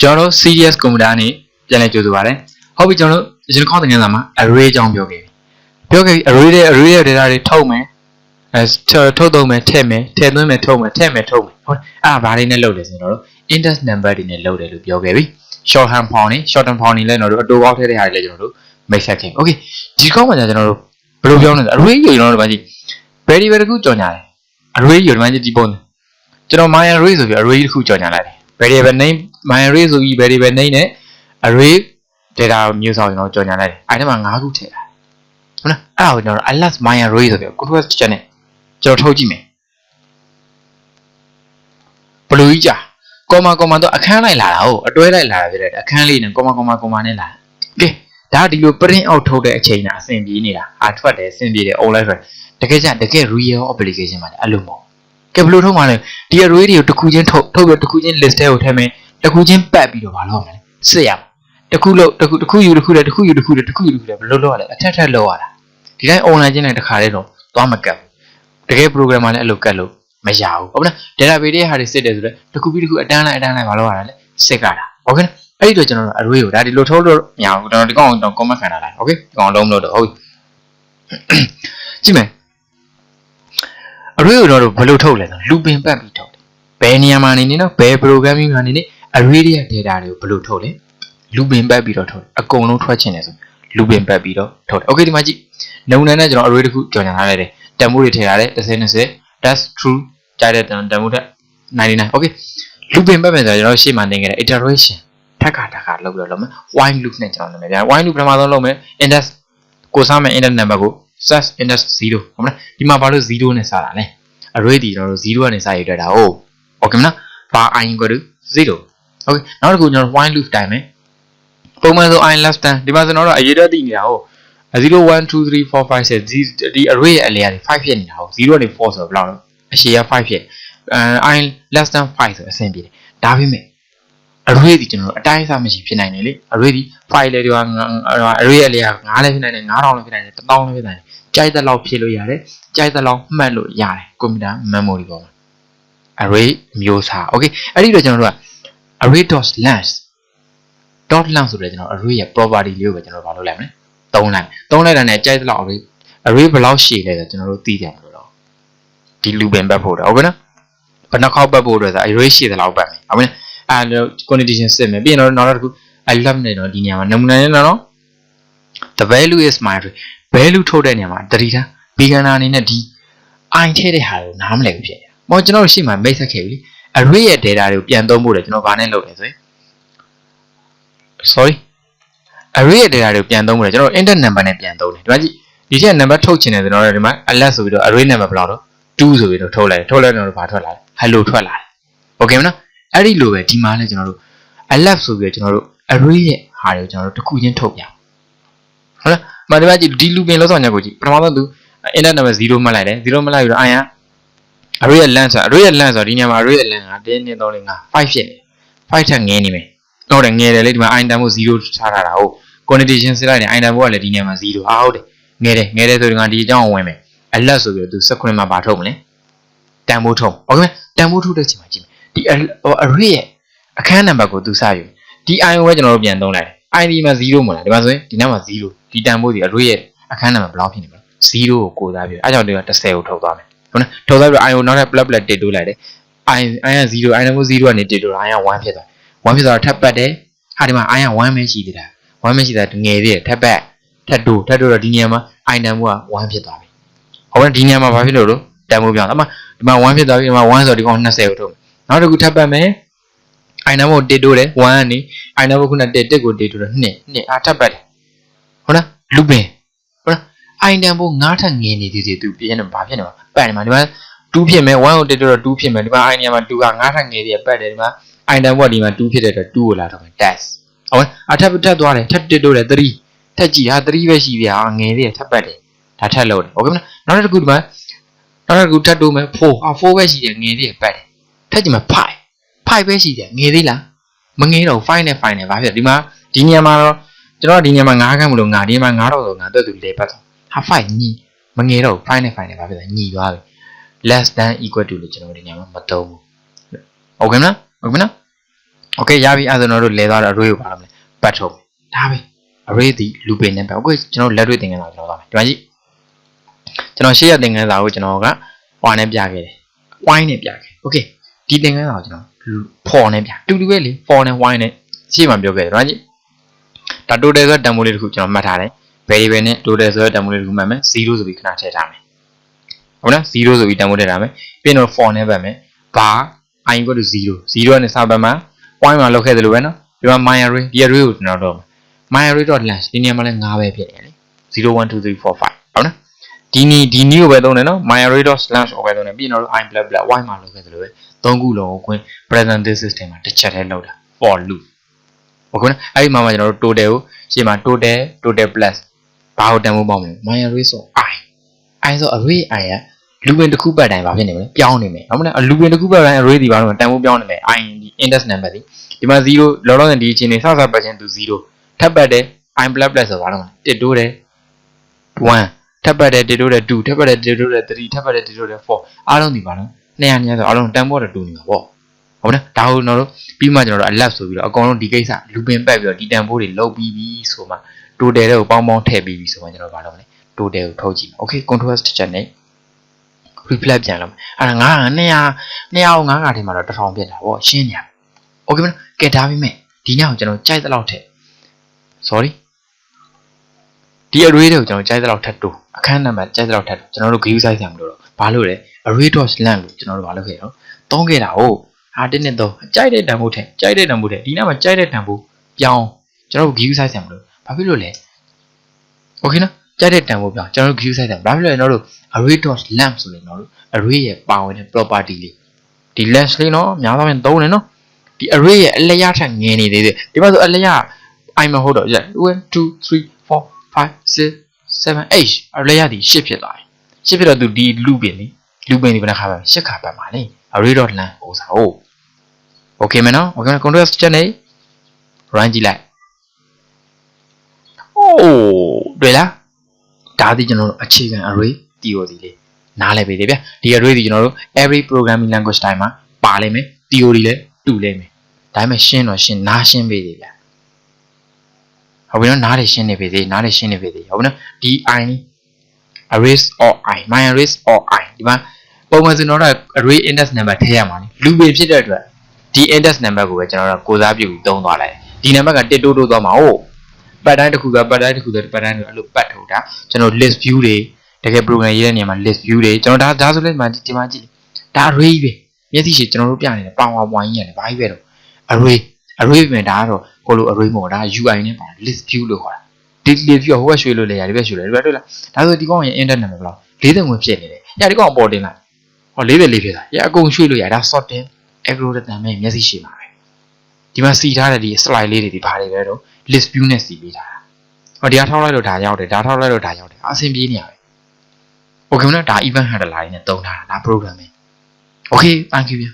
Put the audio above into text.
ကျွန်တော်တို့ serious computer နဲ့ပြန်လည်ကြိုဆိုပါရစေဟုတ်ပြီကျွန်တော်တို့အရင်ခေါင်းသင်ခန်းစာမှာ array အကြောင်းပြောခဲ့ပြီပြောခဲ့ပြီ array တဲ့ array ရဲ့ data တွေထုတ်မယ်အဲထုတ်သုံးမယ်ထည့်မယ်ထည့်သွင်းမယ်ထုတ်မယ်ထည့်မယ်ထုတ်မယ်ဟုတ်အဲ့ဒါဘာတွေနဲ့လုပ်လဲဆိုတော့ index number တွေနဲ့လုပ်တယ်လို့ပြောခဲ့ပြီ short hand form နေ short hand form နေလဲကျွန်တော်တို့အတူပေါက်ထည့်တဲ့ဟာတွေလဲကျွန်တော်တို့မိတ်ဆက်ခဲ့ okay ဒီကောင်းမှာကျွန်တော်တို့ဘယ်လိုပြောလဲ array ယူကျွန်တော်တို့ဗာကြည့် variable တစ်ခုကြော်ညာတယ် array ယူဒီမှာကြည့်ဒီပုံကျွန်တော် my array ဆိုပြီး array တစ်ခုကြော်ညာလိုက်တယ် variable name my array ဆိုပြီး variable name နဲ့ array data မျိုးစောကျွန်တော်ကြော်ညာလိုက်တယ်အဲ့ဒီမှာ၅ခုထည့်တာဟုတ်လားအဲ့ဒါကိုကျွန်တော် alas my array ဆိုပြီး control check နဲ့ကျွန်တော်ထုတ်ကြည့်မယ်ဘလူကြီးကြာကောမာကောမာတော့အခန်းလိုက်လာတာဟုတ်အတွဲလိုက်လာတာဖြစ်တယ်အခန်းလေးနဲ့ကောမာကောမာကောမာနဲ့လာကဲဒါဒီလို print out ထုတ်တဲ့အချိန်တာအဆင်ပြေနေတာအာထွက်တယ်အဆင်ပြေတယ် online ထွက်တကယ်ကြတကယ် real application မှာလည်းအဲ့လိုမဟုတ် ကဲဘယ်လိုထုတ်မှလဲဒီ array တွေကိုတစ်ခုချင်းထုတ်ထုတ်ပြီးတစ်ခုချင်း list ထဲကိုထည့်မယ်တစ်ခုချင်းပတ်ပြီးတော့မလုပ်မယ်စစ်ရတစ်ခုလို့တစ်ခုတစ်ခုယူတစ်ခုလည်းတစ်ခုယူတစ်ခုလည်းတစ်ခုယူတစ်ခုလည်းဘယ်လိုလုပ်ရလဲအထက်ထက်လုပ်ရတာဒီတိုင်း online ချင်းနဲ့တစ်ခါလေးတော့သွားမကတ်ဘူးတကယ် programmer လည်းအဲ့လိုကတ်လို့မရဘူးဟုတ်လား database တွေဟာတွေစစ်တယ်ဆိုတော့တစ်ခုပြီးတစ်ခုအတန်းလိုက်အတန်းလိုက်မလုပ်ရတာလေစစ်ကြတာโอเคအဲ့ဒီတော့ကျွန်တော်တို့ array ကိုဒါဒီလိုထုတ်လို့မရဘူးကျွန်တော်ဒီကောင်တော့ comment ခံထားလိုက်โอเคဒီကောင်လုံးမလို့တော့ဟုတ်ကြည့်မယ် array ကိုတော့ဘယ်လိုထုတ်လဲဆို looping ပတ်ပြီးထုတ်တယ်ဘယ်နေရာမှာနေနေတော့ဘယ် programming မှာနေနေ array ရဲ့ data တွေကိုဘယ်လိုထုတ်လဲ looping ပတ်ပြီးတော့ထုတ်တယ်အကုန်လုံးထွက်ချင်တယ်ဆို looping ပတ်ပြီးတော့ထုတ်တယ် okay ဒီမှာကြည့်နမူနာနဲ့ကျွန်တော် array တစ်ခုကြော်ညာထားလိုက်တယ်တန်ဖိုးတွေထည့်ထားတယ်30 20 that's true ကြိုက်တဲ့တန်တန်ဖိုးတက်99 okay looping ပတ်မယ်ဆိုတော့ကျွန်တော်ရှေ့မှာသင်ခဲ့တဲ့ iteration ထပ်ခါထပ်ခါလုပ်ပြီးတော့လုပ်မယ် while loop နဲ့ကျွန်တော်လုပ်မယ်ဗျာ while loop ပထမဆုံးလုပ်မယ် index ကိုစားမယ် index number ကို slash index 0ဟုတ်မလားဒီမှာဘာလို့0နဲ့စတာလဲ array ဒီကျွန်တော်တို့0ကနေစရတဲ့တာဟုတ် okay မလား bar i equal to 0 okay နောက်တစ်ခုကျွန်တော် while loop တိုင်းမယ်ပုံမှန်ဆို i less than ဒီမှာကျွန်တော်တို့အရေးတက်သိနေတာဟုတ်0 1 2 3 4 5 6ဒီ array ရဲ့အလေကနေ5ဖြစ်နေတာဟုတ်0ကနေ4ဆိုတော့ဘယ်လောက်လဲအရှည်က5ဖြစ်အဲ i less than 5ဆိုအဆင်ပြေတယ်ဒါပေမဲ့ array ဒီကျွန်တော်တို့အတိုင်းအစားမရှိဖြစ်နိုင်တယ်လေ array ဒီ file လေဒီက array ရဲ့လေက9လည်းဖြစ်နိုင်တယ်9000လည်းဖြစ်နိုင်တယ်1000လည်းဖြစ်နိုင်တယ်ကြိုက်တဲ့လောက်ဖြည့်လို့ရတယ်ကြိုက်တဲ့လောက်မှတ်လို့ရတယ်ကွန်ပျူတာ memory ပေါ်မှာ array မျိုးစား okay အဲ့ဒီတော့ကျွန်တော်တို့က array.length dot length ဆိုတဲ့ကျွန်တော် array ရဲ့ property လေးကိုပဲကျွန်တော်ဘာလုပ်လိုက်မလဲသုံးလိုက်သုံးလိုက်တာနဲ့ကြိုက်တဲ့လောက် array array ဘယ်လောက်ရှည်လဲဆိုကျွန်တော်တို့သိကြတယ်လို့တော့ဒီ loop ပင်ပတ်ဖို့တော့ဟုတ်ကဲ့နော်ဘယ်နှခေါက်ပတ်ဖို့အတွက်ဆို array ရှည်တဲ့လောက်ပတ်မယ်ဟုတ်ကဲ့ အဲ condition စစ်မယ်ပြီးရင်တော့နောက်တစ်ခု I love နေတော့ဒီနေရာမှာနမူနာနဲ့တော့ the value is my array value ထုတ်တဲ့နေရာမှာတတိထား beginner အနေနဲ့ဒီ i ထည့်တဲ့ဟာကိုနားမလည်ဘူးဖြစ်နေတာ။မောကျွန်တော်တို့ရှေ့မှာမိတ်ဆက်ခဲ့ပြီလေ။ array ရဲ့ data တွေကိုပြန်သုံးဖို့လေကျွန်တော်ဘာနဲ့လုပ်လဲဆိုရင် sorry array ရဲ့ data တွေကိုပြန်သုံးဖို့လေကျွန်တော် index number နဲ့ပြန်သုံးတယ်။ဒီမှာကြည့်ဒီထက် number ထုတ်ချင်တယ်ဆိုတော့ဒီမှာ alert ဆိုပြီးတော့ array number ဘယ်လောက်တော့2ဆိုပြီးတော့ထုတ်လိုက်တယ်။ထုတ်လိုက်တော့ဘာထွက်လာလဲ။ hello ထွက်လာတယ်။ okay မနော်။ အဲ့ဒီလိုပဲဒီမှာလည်းကျွန်တော်တို့ alert ဆိုပြီးတော့ကျွန်တော်တို့ array ရဲ့ဟာတွေကိုကျွန်တော်တို့တစ်ခုချင်းထုတ်ပြ။ဟုတ်လား။မဒီမှာကြည့်ဒီ looping လောက်ဆောင်ညကိုကြည့်ပထမဆုံးသူ index number 0မှတ်လိုက်တယ်0မှတ်လိုက်ပြီးတော့ i ရ array ရဲ့ length ဆို array ရဲ့ length ဆိုဒီနေရာမှာ array ရဲ့ length က1 2 3 4 5ဖြစ်နေ5ထက်ငယ်နေမယ်ဟုတ်တယ်ငယ်တယ်လေဒီမှာ i တန်ဖို့0ထားထားတာဟုတ် connotation စစ်လိုက်တယ် i တန်ဖို့ကလည်းဒီနေရာမှာ0ဟာဟုတ်တယ်ငယ်တယ်ငယ်တယ်ဆိုဒီမှာဒီအကြောင်းဝင်မယ် alert ဆိုပြီးတော့သူ16မှာပါထုတ်မလဲတန်ဖို့ထုတ်ဟုတ်ကဲ့တန်ဖို့ထုတ်တဲ့ချိန်မှာကြည့်မယ် ဒီ array ရဲ့အခန်းနံပါတ်ကိုသူစယူဒီ i ကိုပဲကျွန်တော်တို့ပြန်သုံးလိုက်တယ် i ဒီမှာ0မလားဒီမှာဆိုရင်ဒီနောက်မှာ0ဒီတန်ဖို့ဒီ array ရဲ့အခန်းနံပါတ်ဘယ်လောက်ဖြစ်နေမလဲ0ကိုကိုးစားပြီးအဲကြောင့်ဒီက30ကိုထုတ်သွားမယ်ဟုတ်နော်ထုတ်သွားပြီး i ကိုနောက်ထပ် plus plus တစ်တိုးလိုက်တယ် i i က0 i နံပါတ်0ကနေတစ်တိုးတာ i က1ဖြစ်သွား1ဖြစ်သွားတော့ထပ်ပတ်တယ်ဟာဒီမှာ i က1ပဲရှိသေးတာ1ပဲရှိတာငယ်သေးတယ်ထပ်ပတ်ထပ်တိုးထပ်တိုးတော့ဒီနေရာမှာ i နံပါတ်က1ဖြစ်သွားပြီဟုတ်ကဲ့ဒီနေရာမှာဘာဖြစ်လို့လို့တန်ဖိုးပြောင်းအမဒီမှာ1ဖြစ်သွားပြီဒီမှာ1ဆိုတော့ဒီကောင်20ကိုထုတ် နောက်တစ်ခုထပ်ပတ်မယ် i နံပါတ်တစ်တိုးတယ်1ကနေ i နံပါတ်ခုနတစ်တစ်ကိုတစ်တိုးတော့2 2အာထပ်ပတ်တယ်ဟုတ်လားလူပင်ဟုတ်လား i တန်ဖို့9ထပ်ငင်းနေသေးသေးသူပြင်းနေဘာဖြစ်နေမှာပတ်နေမှာဒီမှာ2ဖြစ်မယ်1ကိုတက်တော့2ဖြစ်မယ်ဒီမှာ i နေရာမှာ2က9ထပ်ငင်းသေးပတ်တယ်ဒီမှာ i တန်ဖို့ဒီမှာ2ဖြစ်တဲ့အတွက်2ကိုလာတော့မယ် dash ဟုတ်အထပ်ထပ်သွားတယ်ထပ်တက်တော့တယ်3ထပ်ကြည့်ဟာ3ပဲရှိဗျာငယ်သေးတယ်ထပ်ပတ်တယ်ဒါထပ်လို့တယ်ဟုတ်ကဲ့မလားနောက်တစ်ခုဒီမှာနောက်တစ်ခုထပ်တိုးမယ်4ဟာ4ပဲရှိတယ်ငယ်သေးတယ်ပတ်တယ် ထပ်ကြည့်မယ်5 5ပဲရှိတယ်ငယ်သေးလားမငယ်တော့5နဲ့5နဲ့ဘာဖြစ်ဒီမှာဒီနေရာမှာတော့ကျွန်တော်ဒီနေရာမှာ9ခန်းမလို့ငါဒီမှာ9တော့ဆိုငါတွက်သူလေပတ်တော့ဟာ5ညီမငယ်တော့5နဲ့5နဲ့ဘာဖြစ်လဲညီသွားပြီ less than equal to လို့ကျွန်တော်ဒီနေရာမှာမသုံးဘူးဟုတ်ကဲ့မလားဟုတ်ကဲ့မလား okay ရပြီအဲ့ဒါဆိုကျွန်တော်တို့လဲသွားတော့ array ကိုပါလို့မလဲပတ်ထုတ်မယ်ဒါပဲ array ဒီ looping နဲ့ပဲ okay ကျွန်တော်လက်တွေ့သင်ခန်းစာကိုကျွန်တော်သွားမယ်ဒီမှာကြည့်ကျွန်တော်ရှေ့ရသင်ခန်းစာကိုကျွန်တော်က y နဲ့ပြခဲ့တယ် y နဲ့ပြခဲ့ okay ဒီသင်ခန်းစာကိုကျွန်တော် for နဲ့ပြတူတူပဲလေ for နဲ့ y နဲ့ရှေ့မှာပြောခဲ့တယ်ဒီမှာကြည့်ဒါ total ဆိုတဲ့တန်ဖိုးလေးတစ်ခုကျွန်တော်မှတ်ထားတယ် variable နဲ့ total ဆိုတဲ့တန်ဖိုးလေးတစ်ခုမှတ်မယ်0ဆိုပြီးခဏထည့်ထားမယ်ဟုတ်လား0ဆိုပြီးတန်ဖိုးထည့်ထားမယ်ပြီးတော့ for နဲ့ပတ်မယ် bar i equal to 0 0နဲ့စပတ်မှာ point မှာလောက်ခဲ့တယ်လို့ပဲနော်ဒီမှာ my array ဒီ array ကိုကျွန်တော်တော့ my array.length ဒီနေရာမှာလည်း9ပဲဖြစ်နေတယ်လေ0 1 2 3 4 5ဟုတ်နော် ဒီနီဒီနီကိုပဲသုံးတယ်နော် my array.slash ကိုပဲသုံးတယ်ပြီးတော့ i blah blah y မှာလောက်ခဲ့တယ်လို့ပဲသုံးခုလုံးကိုခွင်း present this system မှာတစ်ချက်တည်းလောက်တာ for loop ဟုတ်ကဲ့နော်အဲ့ဒီမှာမှကျွန်တော်တို့ total ကိုရှေ့မှာ total total plus ဘာကိုတန်ဖိုးပေါင်းမလဲ my array ဆို i i ဆို array i ကလူဝင်တစ်ခုပတ်တိုင်းဘာဖြစ်နေမလဲပြောင်းနေမယ်ဟုတ်မလားလူဝင်တစ်ခုပတ်တိုင်း array ဒီဘာလို့တန်ဖိုးပြောင်းနေမယ် i ဒီ index number ဒီဒီမှာ0လောလောဆယ်ဒီအချိန်နေစစပတ်ချင်းသူ0ထပ်ပတ်တယ် i plus plus ဆိုဘာလို့လဲ1တိုးတယ်1 ထပ်ပတ်တယ်1တိုးတယ်2ထပ်ပတ်တယ်1တိုးတယ်3ထပ်ပတ်တယ်1တိုးတယ်4အားလုံးဒီဘာလို့200ညဆိုအားလုံးတန်ဖိုးတော့တူနေမှာပေါ့ဟုတ်နော်ဒါကိုကျွန်တော်တို့ပြီးမှကျွန်တော်တို့ alert ဆိုပြီးတော့အကောင်လုံးဒီကိစ္စလူပင်ပတ်ပြီးတော့ဒီတန်ဖိုးတွေလုံးပြီးပြီဆိုမှ total တွေကိုပေါင်းပေါင်းထည့်ပြီးပြီဆိုမှကျွန်တော်ဘာလုပ်မလဲ total ကိုထုတ်ကြည့်မယ် okay control s တစ်ချက်နဲ့ reflect ပြန်လုပ်မယ်အဲ့ဒါ900 200 200 900ထဲမှာတော့1000ပြစ်တာဗောရှင်းနေရ okay မလားကဲဒါပေမဲ့ဒီညကိုကျွန်တော်ကြိုက်တဲ့လောက်ထည့် sorry ဒီ array တွေကိုကျွန်တော်ကြိုက်တဲ့လောက်ထပ်တိုးအခန်းနံပါတ်ကြိုက်တဲ့လောက်ထပ်တိုးကျွန်တော်တို့ view size ဆံမလို့တော့ဘာလို့လဲ array.length လို့ကျွန်တော်တို့ဘာလုပ်ခဲ့ရောသုံးခဲ့တာဟုတ်ဟာတင်းနဲ့တော့ကြိုက်တဲ့တန်ဖိုးထည့်ကြိုက်တဲ့တန်ဖိုးထည့်ဒီနေ့မှာကြိုက်တဲ့တန်ဖိုးပြောင်းကျွန်တော်တို့ view size ဆံမလို့ဘာဖြစ်လို့လဲ okay နော်ကြိုက်တဲ့တန်ဖိုးပြောင်းကျွန်တော်တို့ view size ဆံဘာဖြစ်လို့လဲကျွန်တော်တို့ array.length ဆိုရင်ကျွန်တော်တို့ array ရဲ့ပါဝင်တဲ့ property လေးဒီ length လေးနော်များသောအားဖြင့်သုံးတယ်နော်ဒီ array ရဲ့အလျားထက်ငယ်နေသေးတယ်ဒီမှာဆိုအလျား i မဟုတ်တော့1 2 3 4 5 6 7 8အလျားဒီ10ဖြစ်သွားပြီ10ဖြစ်တော့သူဒီ loop ပြင်လေ loop ပြင်ဒီဘယ်နှခါပဲ10ခါပတ်မှာလေ array.length ဟိုစားဟုတ် okay မနော် okay control ချက်နေ run ကြည့်လိုက် oh တွေ့လားဒါဒီကျွန်တော်တို့အခြေခံ array theory လေးနားလည်ပြီလေဗျဒီ array ဒီကျွန်တော်တို့ every programming language တိုင်းမှာပါလိမ့်မယ် theory လည်းတူလိမ့်မယ်ဒါပေမဲ့ရှင်းတော့ရှင်းနားရှင်းပြီလေဗျ ဟုတ်ပြီနော်နားတွေရှင်းနေပြီသေးနားတွေရှင်းနေပြီသေးဟုတ်ပြီနော်ဒီ i นี่ arrays or i my arrays or i ဒီမှာပုံမှန်ဆိုတော့ array index number ထည့်ရမှာလေလူပေဖြစ်တဲ့အတွက်ဒီ index number ကိုပဲကျွန်တော်တို့ကိုစားပြုပြီးသုံးသွားလိုက်ဒီနံပါတ်က1တိုးတိုးသွားမှာဟုတ်ပတ်တိုင်းတစ်ခုကပတ်တိုင်းတစ်ခုကပတ်တိုင်းတစ်ခုအဲ့လိုပတ်ထုတ်တာကျွန်တော် list view တွေတကယ် program ရေးတဲ့နေရာမှာ list view တွေကျွန်တော်ဒါဒါဆိုလဲဒီမှာဒီမှာကြည့်ဒါ array ပဲမျက်စိရှိကျွန်တော်တို့ပြနေတယ် power point ကြီးရတယ်ဘာကြီးပဲတော့ array array ပြင်ဒါကတော့ကိုလို array မဟုတ်ဒါ UI နဲ့ပါ list view လို့ခေါ်တာဒီ list view ဟိုဘက်ရွှေ့လို့လေရတယ်ဒီဘက်ရွှေ့လို့ဒီဘက်တွေ့လားဒါဆိုဒီကောင်ရဲ့ internet number ဘယ်လောက်၄သိန်းဝင်ဖြစ်နေတယ်ညဒီကောင်အပေါ်တင်လိုက်ဟော၄သိန်းလေးဖြစ်တာရအကုန်ရွှေ့လို့ရဒါ sorting algorithm နဲ့မျက်စိရှိမှာပဲဒီမှာစီထားတဲ့ဒီ slide လေးတွေဒီဘာတွေလဲတော့ list view နဲ့စီပေးထားတာဟောဒီအားထောက်လိုက်လို့ဒါရောက်တယ်ဒါထောက်လိုက်လို့ဒါရောက်တယ်အဆင်ပြေနေရပဲ okay မနော်ဒါ event handler တွေနဲ့တုံးထားတာဒါ programming okay thank you ဗျာ